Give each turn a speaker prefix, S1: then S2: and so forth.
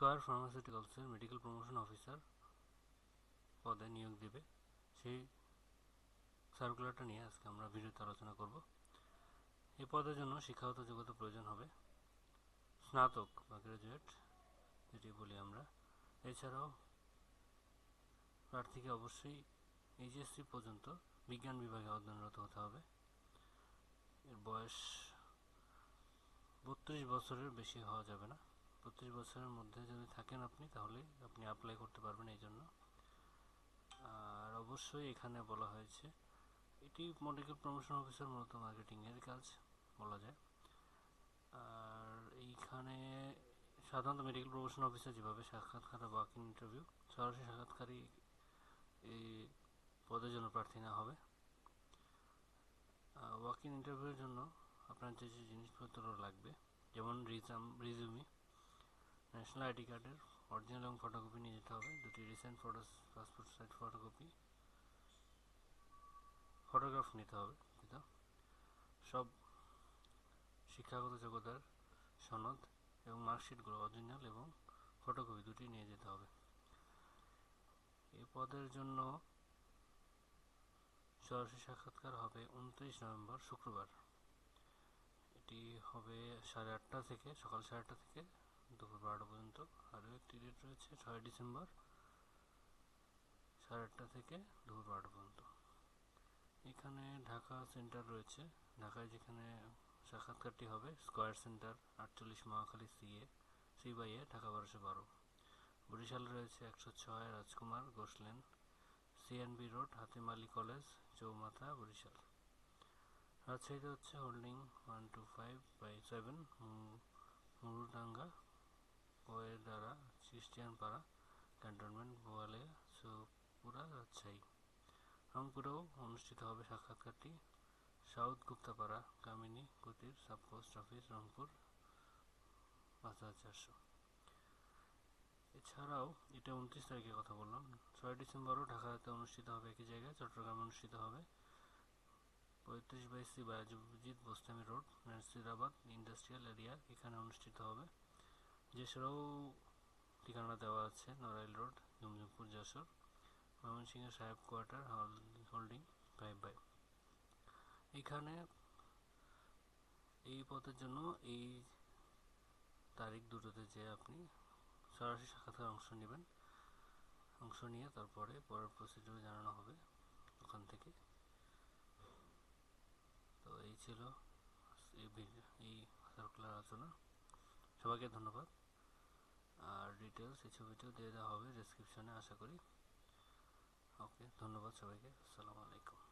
S1: Square ফার্মাসিউটিক্যালসের medical promotion officer পদে নিয়োগ দেবে। সেই সার্কুলারটা নিয়ে আজকে আমরা ভিডিওতে আলোচনা করব। এই পদের জন্য শিক্ষাগত যোগ্যতা প্রয়োজন হবে। স্নাতক বা গ্র্যাজুয়েট যেটি বলি আমরা। এছাড়াও প্রার্থীকে অবশ্যই এইচএসসি পর্যন্ত বিজ্ঞান বিভাগে অধ্যয়নরত হতে হবে। এর বয়স বত্রিশ বছরের বেশি হওয়া যাবে না। বত্রিশ বছরের মধ্যে যদি থাকেন আপনি, তাহলে আপনি অ্যাপ্লাই করতে পারবেন এই জন্য। আর অবশ্যই এখানে বলা হয়েছে, এটি মেডিকেল প্রমোশন অফিসার মূলত মার্কেটিংয়ের কাজ বলা যায়। আর এইখানে সাধারণত মেডিকেল প্রমোশন অফিসার যেভাবে সাক্ষাৎকার বা ইন্টারভিউ সরাসরি সাক্ষাৎকারই এই পদের জন্য প্রার্থী না হবে। ওয়াক ইন ইন্টারভিউর জন্য আপনার যে যে জিনিসপত্র লাগবে, যেমন রিজাম রিজিউমি ন্যাশনাল আইডি কার্ডের অরিজিনাল এবং ফটোকপি নিয়ে যেতে হবে। দুটি recent photo passport size photocopy photograph নিতে হবে যেটা সব শিক্ষাগত যোগ্যতার সনদ এবং মার্কশিটগুলো অরিজিনাল এবং ফটোকপি দুটি নিয়ে যেতে হবে। এই পদের জন্য সরাসরি সাক্ষাৎকার হবে উনত্রিশ নভেম্বর, শুক্রবার। এটি হবে সাড়ে আটটা থেকে, সকাল সাড়ে আটটা থেকে দুপুর বারোটা পর্যন্ত। আরও একটি ডেট রয়েছে? ছয় ডিসেম্বর। সাড়ে আটটা থেকে দুপুর বারোটা পর্যন্ত। এখানে ঢাকা সেন্টার রয়েছে। ঢাকায় যেখানে সাক্ষাৎকারটি হবে স্কোয়ার সেন্টার আটচল্লিশ Mohakhali CA C by A Dhaka বারোশো বারো। বরিশাল রয়েছে একশো ছয়, Rajkumar, Ghosh Lane CNB road Hatimali college চৌমাথা, বরিশাল। রাজশাহীতে হচ্ছে holding one two five by seven মুরুডাঙ্গা দ্বারা খ্রিস্টিয়ান পাড়া ক্যান্টনমেন্ট বোয়ালে সুপুরা রাজশাহী। রংপুরেও অনুষ্ঠিত হবে সাক্ষাৎকারটি। সাউথ গুপ্তাপাড়া কামিনী কুটির সাব পোস্ট অফিস, রংপুর পাঁচ হাজার চারশো এছাড়াও, এটা উনত্রিশ তারিখের কথা বললাম। ছয় ডিসেম্বরও ঢাকাতে অনুষ্ঠিত হবে একই জায়গায়। চট্টগ্রামে অনুষ্ঠিত হবে পঁয়ত্রিশ by C Bostami road, Nasirabad industrial area. এখানে অনুষ্ঠিত হবে যেছাড়াও ঠিকানা দেওয়া আছে, নড়াইল রোড জমজমপুর যশোর, ময়মনসিংহ সাহেব কোয়ার্টার, হল, হোল্ডিং ফাইভ বাই। এখানে এই পথের জন্য এই তারিখ দুটোতে যে আপনি সরাসরি সাক্ষাৎকার অংশ নেবেন, অংশ নিয়ে তারপরে পরের প্রসিডিউর জানানো হবে ওখান থেকে। তো এই ছিল এই এই সার্কুলার আলোচনা। সবাইকে ধন্যবাদ। আর ডিটেলস এই ছবিটিও দিয়ে দেওয়া হবে ডিসক্রিপশনে আশা করি। ওকে ধন্যবাদ সবাইকে। আসসালামু আলাইকুম।